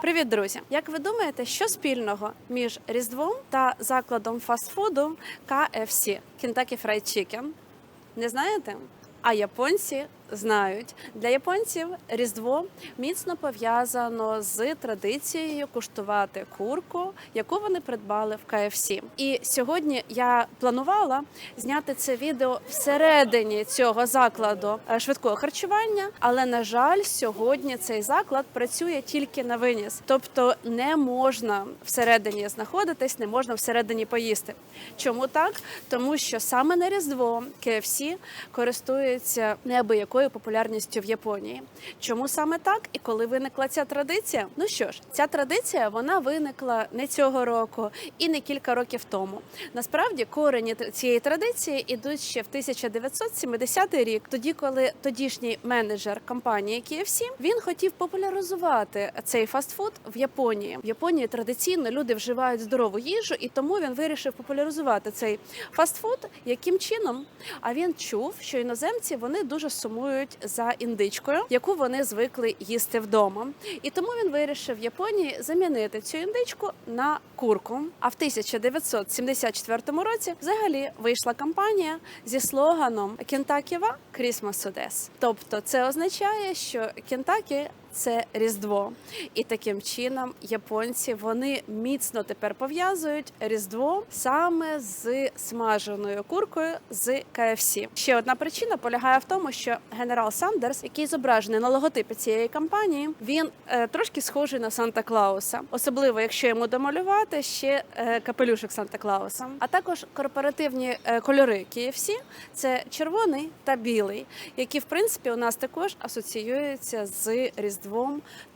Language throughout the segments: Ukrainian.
Привіт, друзі! Як ви думаєте, що спільного між Різдвом та закладом фастфуду KFC – Kentucky Fried Chicken? Не знаєте? А японці знають. Для японців Різдво міцно пов'язано з традицією куштувати курку, яку вони придбали в KFC. І сьогодні я планувала зняти це відео всередині цього закладу е, швидкого харчування, але на жаль, сьогодні цей заклад працює тільки на виніс, тобто не можна всередині знаходитись, не можна всередині поїсти. Чому так? Тому що саме на Різдво KFC користується неабиякою популярністю в Японії. Чому саме так і коли виникла ця традиція? Ну що ж, ця традиція вона виникла не цього року і не кілька років тому. Насправді корені цієї традиції ідуть ще в 1970 рік, тоді коли тодішній менеджер компанії KFC, він хотів популяризувати цей фастфуд в Японії. В Японії традиційно люди вживають здорову їжу, і тому він вирішив популяризувати цей фастфуд. Яким чином? А він чув, що іноземці вони дуже сумують за індичкою, яку вони звикли їсти вдома. І тому він вирішив в Японії замінити цю індичку на курку. А в 1974 році взагалі вийшла кампанія зі слоганом Кентаківа Крісмас Одес. Тобто, це означає, що Кентакі це Різдво, і таким чином японці вони міцно тепер пов'язують Різдво саме з смаженою куркою з KFC. Ще одна причина полягає в тому, що генерал Сандерс, який зображений на логотипі цієї кампанії, він е, трошки схожий на Санта Клауса, особливо якщо йому домалювати ще е, капелюшок Санта Клауса. А також корпоративні е, кольори KFC – це червоний та білий, які в принципі у нас також асоціюються з Різдвом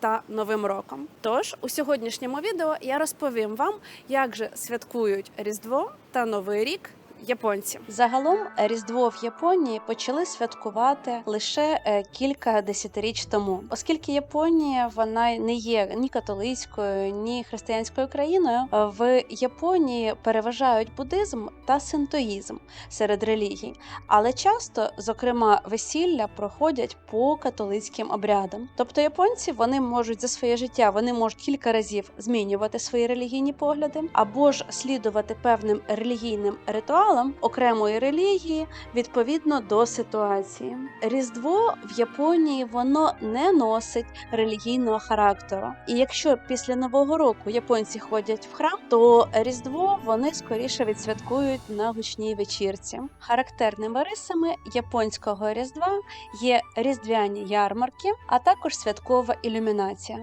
та Новим роком. Тож у сьогоднішньому відео я розповім вам, як же святкують Різдво та Новий рік. Японці загалом Різдво в Японії почали святкувати лише е, кілька десятиріч тому, оскільки Японія вона не є ні католицькою, ні християнською країною. е, В Японії переважають буддизм та синтоїзм серед релігій, але часто, зокрема, весілля проходять по католицьким обрядам. Тобто японці вони можуть за своє життя вони можуть кілька разів змінювати свої релігійні погляди або ж слідувати певним релігійним ритуалам окремої релігії відповідно до ситуації. Різдво в Японії воно не носить релігійного характеру. І якщо після нового року японці ходять в храм, то Різдво вони скоріше відсвяткують на гучній вечірці. Характерними рисами японського різдва є різдвяні ярмарки, а також святкова ілюмінація.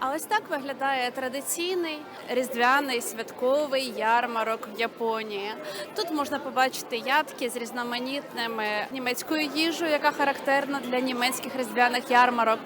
А ось так виглядає традиційний різдвяний святковий ярмарок в Японії. Тут можна побачити ядки з різноманітними німецькою їжею, яка характерна для німецьких різдвяних ярмарок.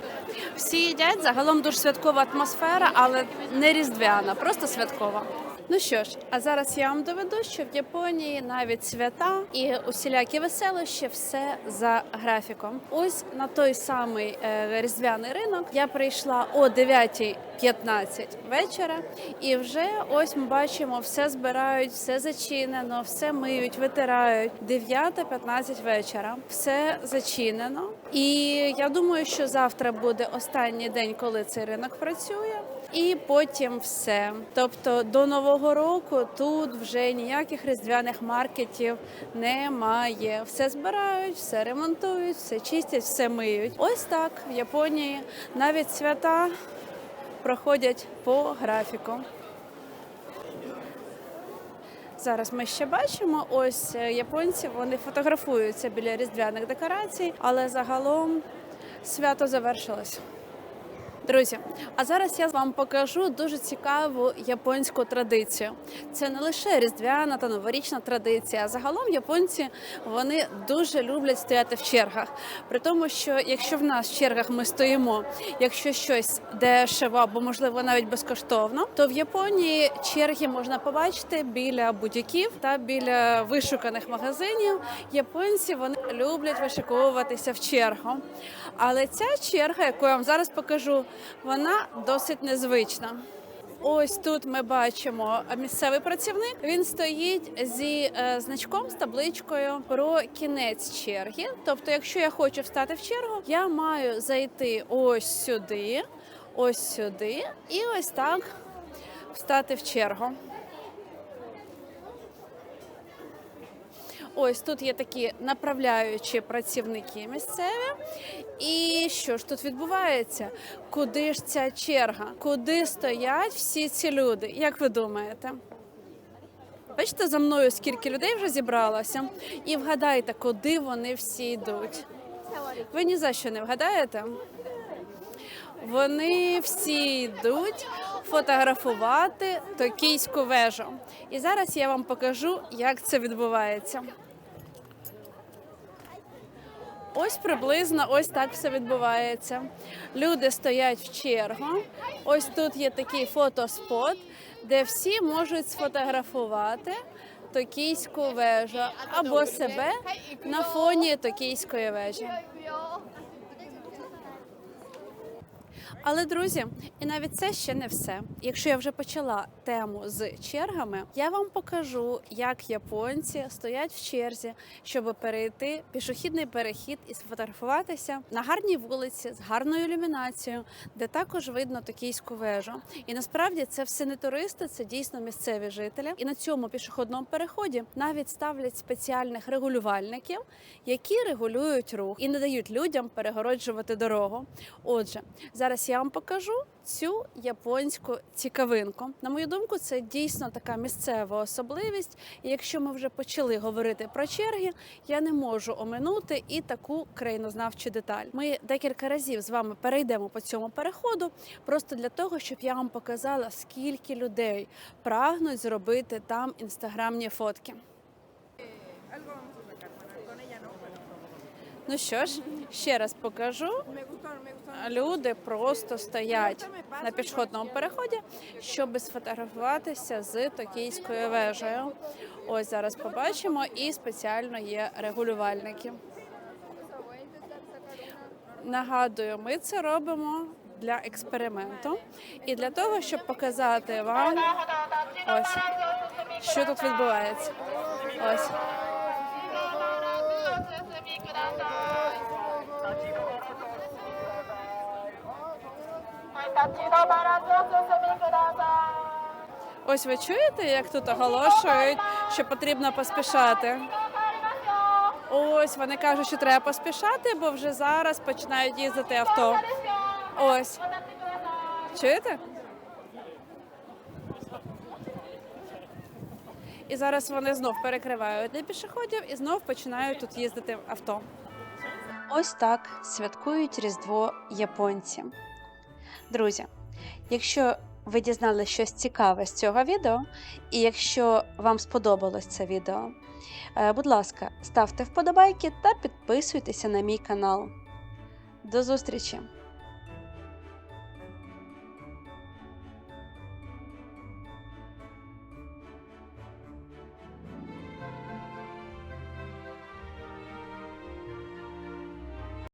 Всі їдять загалом дуже святкова атмосфера, але не різдвяна, просто святкова. Ну що ж, а зараз я вам доведу, що в Японії навіть свята і усілякі веселощі все за графіком. Ось на той самий е, різдвяний ринок я прийшла о 9.15 вечора, і вже ось ми бачимо, все збирають, все зачинено, все миють, витирають. 9.15 вечора, все зачинено. І я думаю, що завтра буде останній день, коли цей ринок працює. І потім все. Тобто до нового року тут вже ніяких різдвяних маркетів немає. Все збирають, все ремонтують, все чистять, все миють. Ось так в Японії навіть свята проходять по графіку. Зараз ми ще бачимо, ось е, японці вони фотографуються біля різдвяних декорацій, але загалом свято завершилось. Друзі, а зараз я вам покажу дуже цікаву японську традицію. Це не лише різдвяна та новорічна традиція. а Загалом японці вони дуже люблять стояти в чергах. При тому, що якщо в нас в чергах ми стоїмо, якщо щось дешево або можливо навіть безкоштовно, то в Японії черги можна побачити біля будь-яків та біля вишуканих магазинів. Японці вони люблять вишиковуватися в чергу. Але ця черга, яку я вам зараз покажу, вона досить незвична. Ось тут ми бачимо місцевий працівник. Він стоїть зі е, значком з табличкою про кінець черги. Тобто, якщо я хочу встати в чергу, я маю зайти ось сюди. ось сюди і ось так встати в чергу. Ось тут є такі направляючі працівники місцеві. І що ж тут відбувається? Куди ж ця черга? Куди стоять всі ці люди? Як ви думаєте? Бачите, за мною скільки людей вже зібралося, і вгадайте, куди вони всі йдуть. Ви ні за що не вгадаєте? Вони всі йдуть фотографувати токійську вежу. І зараз я вам покажу, як це відбувається. Ось приблизно ось так все відбувається. Люди стоять в чергу. Ось тут є такий фотоспот, де всі можуть сфотографувати токійську вежу або себе на фоні токійської вежі. Але друзі, і навіть це ще не все. Якщо я вже почала тему з чергами, я вам покажу, як японці стоять в черзі, щоб перейти пішохідний перехід і сфотографуватися на гарній вулиці з гарною ілюмінацією, де також видно токійську вежу. І насправді це все не туристи, це дійсно місцеві жителі. І на цьому пішохідному переході навіть ставлять спеціальних регулювальників, які регулюють рух і не дають людям перегороджувати дорогу. Отже, зараз я вам покажу цю японську цікавинку. На мою думку, це дійсно така місцева особливість. І якщо ми вже почали говорити про черги, я не можу оминути і таку країнознавчу деталь. Ми декілька разів з вами перейдемо по цьому переходу, просто для того, щоб я вам показала, скільки людей прагнуть зробити там інстаграмні фотки. Ну що ж, ще раз покажу. Люди просто стоять на пішохідному переході, щоб сфотографуватися з токійською вежею. Ось зараз побачимо, і спеціально є регулювальники. Нагадую, ми це робимо для експерименту і для того, щоб показати вам ось що тут відбувається. Ось. Ось ви чуєте, як тут оголошують, що потрібно поспішати. Ось вони кажуть, що треба поспішати, бо вже зараз починають їздити авто. Ось. Чуєте? І зараз вони знов перекривають для пішоходів і знов починають тут їздити авто. Ось так святкують Різдво японці. Друзі, якщо ви дізнали щось цікаве з цього відео, і якщо вам сподобалось це відео, е, будь ласка, ставте вподобайки та підписуйтеся на мій канал. До зустрічі!